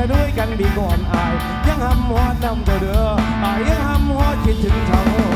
ระด้วยกันดีก่อนอาย ยังหำฮอดนำเจ้เด้ออายยังหำฮอดคิดถึงเธอา